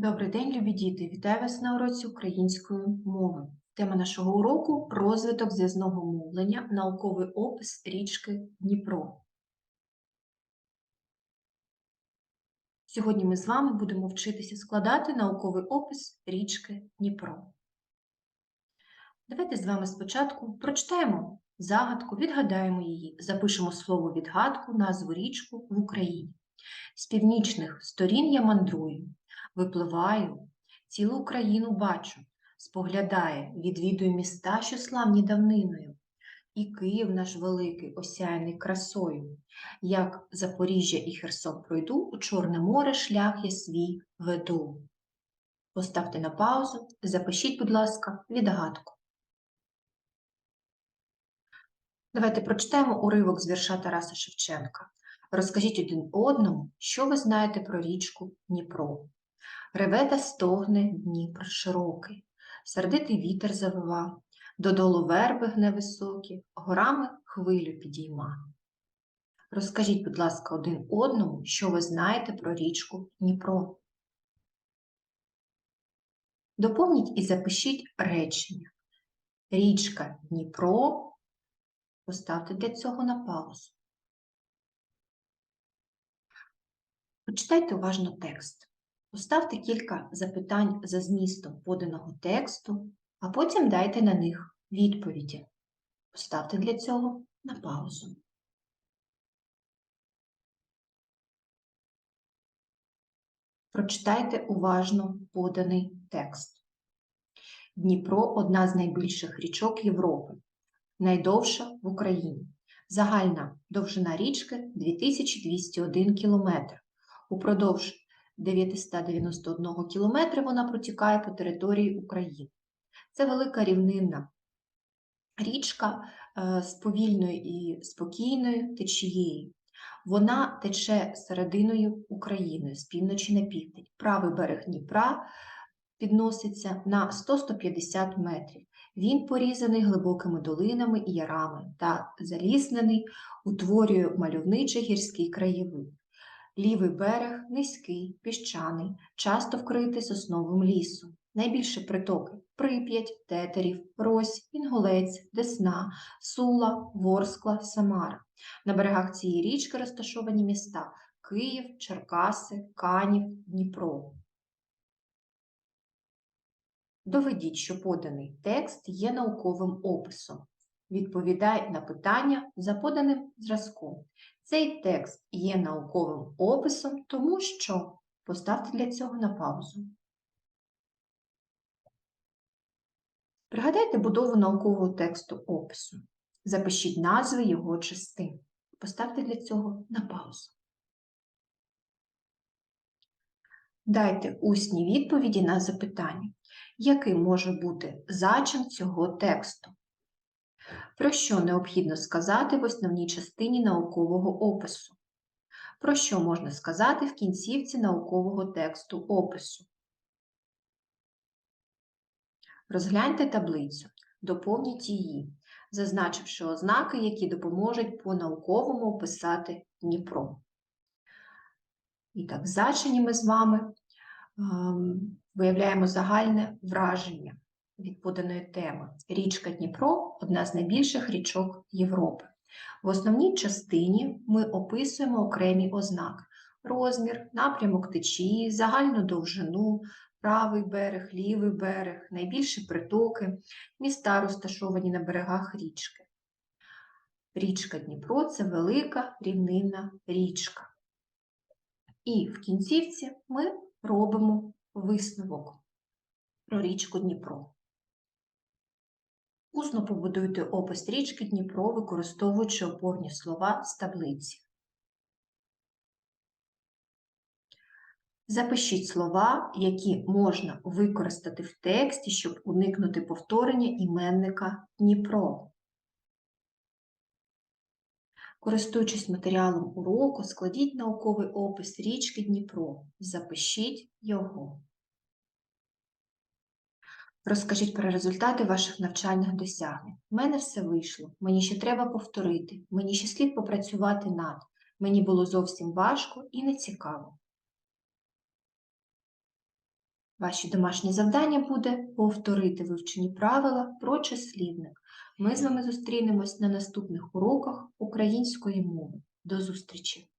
Добрий день, любі діти! Вітаю вас на уроці української мови. Тема нашого уроку розвиток зв'язного мовлення, науковий опис річки Дніпро. Сьогодні ми з вами будемо вчитися складати науковий опис річки Дніпро. Давайте з вами спочатку прочитаємо загадку, відгадаємо її, запишемо слово відгадку, назву річку в Україні. З північних сторін я мандрую, випливаю, цілу Україну бачу, споглядає, відвідую міста, що славні давниною. І Київ наш великий, осяяний красою. Як Запоріжжя і Херсон пройду, у Чорне море шлях я свій веду. Поставте на паузу, запишіть, будь ласка, відгадку. Давайте прочитаємо уривок з вірша Тараса Шевченка. Розкажіть один одному, що ви знаєте про річку Дніпро. Реве та стогне Дніпр широкий, сердитий вітер завива, додолу верби гне високі, горами хвилю підійма. Розкажіть, будь ласка, один одному, що ви знаєте про річку Дніпро. Доповніть і запишіть речення. Річка Дніпро. Поставте для цього на паузу. Почитайте уважно текст. Поставте кілька запитань за змістом поданого тексту, а потім дайте на них відповіді. Поставте для цього на паузу. Прочитайте уважно поданий текст. Дніпро одна з найбільших річок Європи, найдовша в Україні. Загальна довжина річки 2201 км. Упродовж 991 км вона протікає по території України. Це велика рівнинна річка е, з повільною і спокійною течією. Вона тече серединою України з півночі на південь. Правий берег Дніпра підноситься на 100-150 метрів. Він порізаний глибокими долинами і ярами та заліснений, утворює мальовничий гірський краєвид. Лівий берег низький, піщаний, часто вкритий сосновим лісом. Найбільші притоки Прип'ять, Тетерів, Рось, Інгулець, Десна, Сула, Ворскла, Самара. На берегах цієї річки розташовані міста Київ, Черкаси, Канів, Дніпро. Доведіть, що поданий текст є науковим описом. Відповідай на питання за поданим зразком. Цей текст є науковим описом, тому що поставте для цього на паузу. Пригадайте будову наукового тексту опису. Запишіть назви його частин. Поставте для цього на паузу. Дайте усні відповіді на запитання, який може бути зачин цього тексту. Про що необхідно сказати в основній частині наукового опису? Про що можна сказати в кінцівці наукового тексту опису? Розгляньте таблицю, доповніть її, зазначивши ознаки, які допоможуть по-науковому описати Дніпро. І так, в зачині ми з вами ем, виявляємо загальне враження від поданої теми. Річка Дніпро одна з найбільших річок Європи. В основній частині ми описуємо окремі ознаки: розмір, напрямок течії, загальну довжину, правий берег, лівий берег, найбільші притоки, міста розташовані на берегах річки. Річка Дніпро це велика рівнинна річка. І в кінцівці ми робимо висновок про річку Дніпро. Усно побудуйте опис річки Дніпро, використовуючи опорні слова з таблиці. Запишіть слова, які можна використати в тексті, щоб уникнути повторення іменника Дніпро. Користуючись матеріалом уроку, складіть науковий опис річки Дніпро. Запишіть його. Розкажіть про результати ваших навчальних досягнень. У мене все вийшло, мені ще треба повторити, мені ще слід попрацювати над. Мені було зовсім важко і нецікаво. Ваші домашні завдання буде повторити вивчені правила про числівник. Ми з вами зустрінемось на наступних уроках української мови. До зустрічі!